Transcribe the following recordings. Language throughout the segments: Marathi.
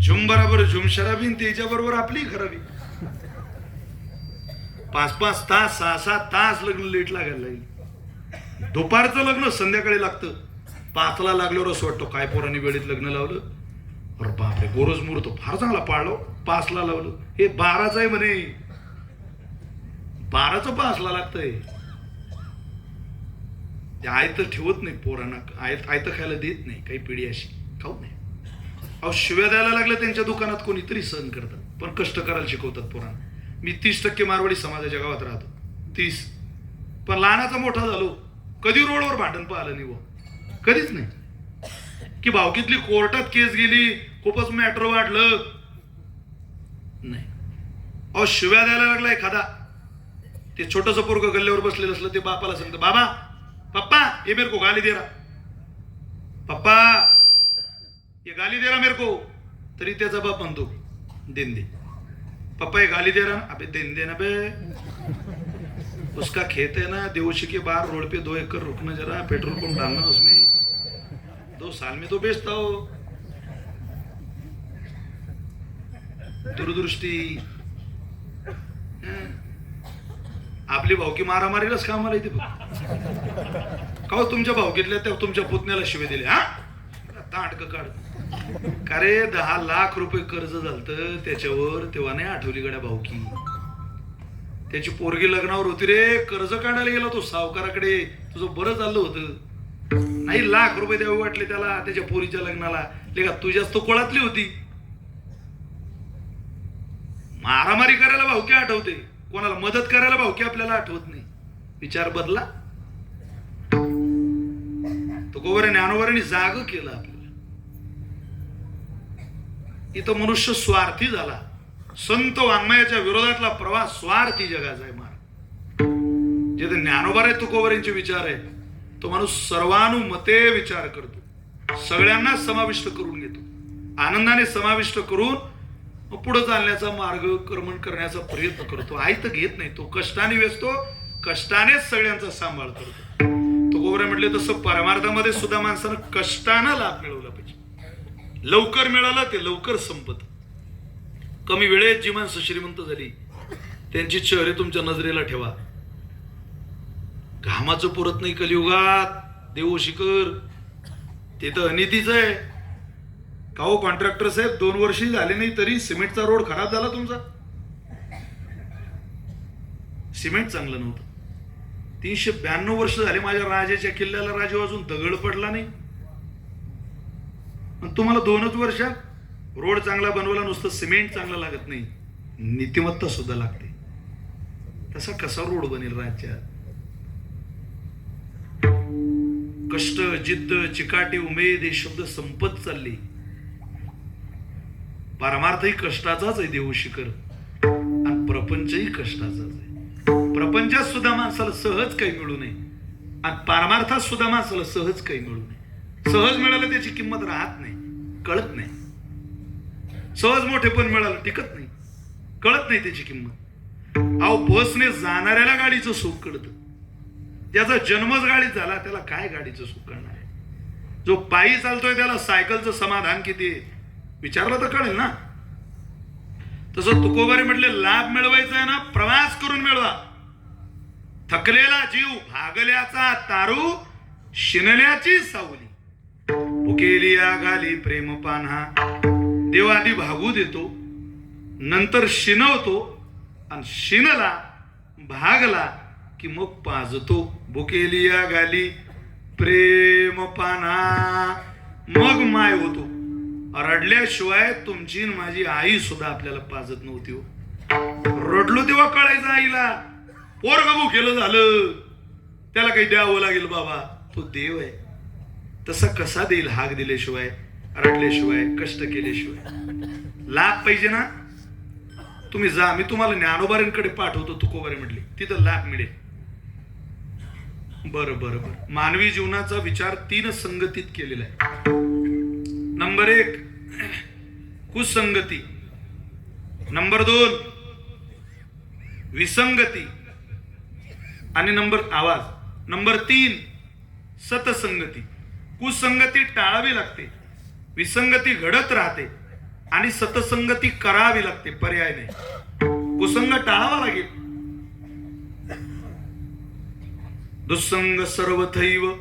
झुम बराबर झुम शराबी आणि त्याच्या बरोबर आपली खराबी. पाच पाच तास सहा सात तास लग्न लेट लागायला लागेल. दुपारचं लग्न संध्याकाळी लागतं. पाचला लागल्यावर असं वाटतो काय पोरांनी वेळेत लग्न लावलं? अरे बापरे गोरज मुहूर्त फार चांगला पाळलो. पाचला लावलं. हे बाराचं आहे म्हणे. बाराचं पाचला लागतंय. ते आयत ठेवत नाही पोरांना. आयत आयत खायला देत नाही काही पिढी अशी. खाऊ नाही. अहो शिव्या द्यायला लागलं त्यांच्या दुकानात कोणीतरी सहन करतात. पण कष्ट करायला शिकवतात पोरांना. मी तीस टक्के मारवाडी समाजाच्या गावात राहतो. तीस. पण लहानाचा मोठा झालो. कधी रोडवर भांडण पाहिलं नाही व कधीच नाही. की भावकीतली कोर्टात केस गेली खूपच मॅटर वाढलं. नाही. अहो शिव्या द्यायला लागला एखादा. ते छोटस पोरग गल्ल्यावर बसलेलं असलं ते बापाला सांगतं बाबा पप्पा ये मेरे को गाली दे रहा। पप्पा ये गाली दे रहा मेरे को। तरी त्याचा बाप म्हणतो देन दे। पप्पा ये गाली दे रहा अबे देन दे ना बे। उसका खेत है ना देवशी के बाहर रोड पे दो एकड़ रुकना जरा पेट्रोल पंप डालना उसमें। दो साल में तो बेचता हो। दूरदृष्टी। आपली आपली भावकी मारामारीलाच कामाला येते बघ. का हो, तुमच्या भावकीतल्या त्या तुमच्या पुतण्याला शिवे दिले हा? तांडक काढ. का रे दहा लाख रुपये कर्ज झालत त्याच्यावर तेव्हा नाही आठवली गड्या भावकी त्याची पोरगी लग्नावर होती रे कर्ज काढायला गेला तो सावकाराकडे. तुझं बरं चाललं होतं. नाही लाख रुपये द्यावे वाटले त्याला त्याच्या पोरीच्या लग्नाला. लेखा तुझ्याच तो कोळातली होती. मारामारी करायला भावकी आठवते. कोणाला मदत करायला भावकी आपल्याला आठवत नाही. विचार बदला. तो गोवर जाग केलं आपल्याला. इथं मनुष्य स्वार्थी झाला. संत वाङ्मयाच्या विरोधातला प्रवास स्वार्थी जगाचा आहे मार जिथे ज्ञानोबार आहे विचार आहे तो माणूस सर्वानुमते विचार करतो. सगळ्यांना समाविष्ट करून घेतो. आनंदाने समाविष्ट करून पुढे चालण्याचा मार्ग क्रमण करण्याचा प्रयत्न करतो. आई तर घेत नाही तो कष्टाने वेचतो कष्टानेच सगळ्यांचा सांभाळ करतो. तो म्हटले तसं परमार्थामध्ये सुद्धा माणसानं कष्टानं लाभ मिळवला पाहिजे. लवकर मिळाला ते लवकर संपत. कमी वेळेत जी माणसं श्रीमंत झाली त्यांची चेहरे तुमच्या नजरेला ठेवा. घामाचं पुरत नाही कलियुगात देऊ शिकर ते तर अनितीच आहे. का हो कॉन्ट्रॅक्टर साहेब दोन वर्षी झाले नाही तरी सिमेंटचा रोड खराब झाला तुमचा? सिमेंट चांगलं नव्हतं. तीनशे ब्याण्णव वर्ष झाले माझ्या राजाच्या किल्ल्याला राजा अजून दगड पडला नाही. पण तुम्हाला दोनच वर्षात रोड चांगला बनवला नुसतं सिमेंट चांगला लागत नाही नीतिमत्ता सुद्धा लागते. तसा कसा रोड बनेल राज्यात? कष्ट जिद्द चिकाटी उमेद हे शब्द संपत चालले. परमार्थही कष्टाचाच आहे देऊ शिखर आणि प्रपंचही कष्टाचाच आहे. प्रपंचात सुद्धा माणसाला सहज काही मिळू नये. आणि पारमार्थात सुद्धा माणसाला सहज काही मिळू नये. सहज मिळालं त्याची किंमत राहत नाही कळत नाही. सहज मोठेपण मिळालं टिकत नाही. कळत नाही त्याची किंमत. अहो बसने जाणाऱ्याला गाडीचं सुख कळतं. ज्याचा जन्मच गाडीत झाला त्याला काय गाडीचं सुख कळणार आहे? जो पायी चालतोय त्याला सायकलचं समाधान किती विचारलं तर कळेल ना? तसं तुकोबारी म्हटले लाभ मिळवायचा आहे ना प्रवास करून मिळवा. थकलेला जीव भागल्याचा तारू शिनल्याची सावली. भुकेली घाली प्रेम पान्हा. देव आधी भागू देतो. नंतर शिनवतो आणि शिनला भागला की मग पाजतो. भुकेली आघाली प्रेम पान्हा. मग माय होतो. रडल्याशिवाय तुमची माझी आई सुद्धा आपल्याला पाजत नव्हती हो. रडलो तेव्हा कळायचं आईला. पोर केलं झालं. त्याला काही द्यावं लागेल बाबा. तो देव आहे. तसा कसा देईल हाक दिल्याशिवाय रडल्याशिवाय कष्ट केल्याशिवाय? लाभ पाहिजे ना? तुम्ही जा मी तुम्हाला ज्ञानोबाऱ्यांकडे पाठवतो तुकोबारे म्हटले. तिथं लाभ मिळेल. बरं बरं बरं. मानवी जीवनाचा विचार तीन संगतीत केलेला आहे. नंबर एक कुसंगती. नंबर दोन विसंगती. आणि नंबर आवाज. नंबर तीन सतसंगती. कुसंगती टाळावी लागते. विसंगती घडत राहते आणि सतसंगती करावी लागते पर्याय नाही. कुसंग टाळावा लागेल. दुसंग सर्वथैव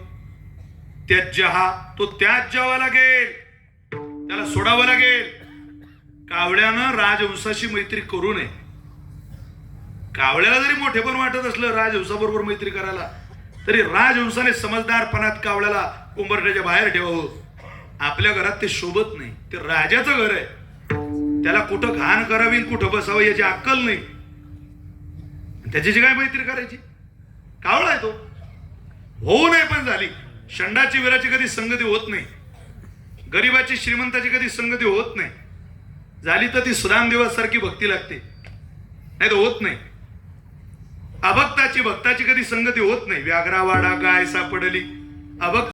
त्याज्य हा तो त्याज्यावा लागेल. त्याला सोडावं लागेल. कावड्यानं राजवंशाशी मैत्री करू नये. कावळ्याला जरी मोठेपण वाटत असलं राजहंसाबरोबर मैत्री करायला तरी राजहंसाने समजदारपणात कावळ्याला कुंभरट्याच्या बाहेर ठेवावं. आपल्या घरात ते शोभत नाही. ते राजाचं घर आहे. त्याला कुठं घाण करावी कुठं बसावं याची अक्कल नाही. त्याच्याशी काय मैत्री करायची? कावळा आहे तो. होऊ नाही पण झाली. षंडाची वीराची कधी संगती होत नाही. गरीबाची श्रीमंताची कधी संगती होत नाही. झाली तर ती सुदामदेवासारखी भक्ती लागते. नाही तर होत नाही. अभक्ताची भक्ताची कधी संगती होत नाही. व्याघ्रावाडा गाय सापडली. अभक्त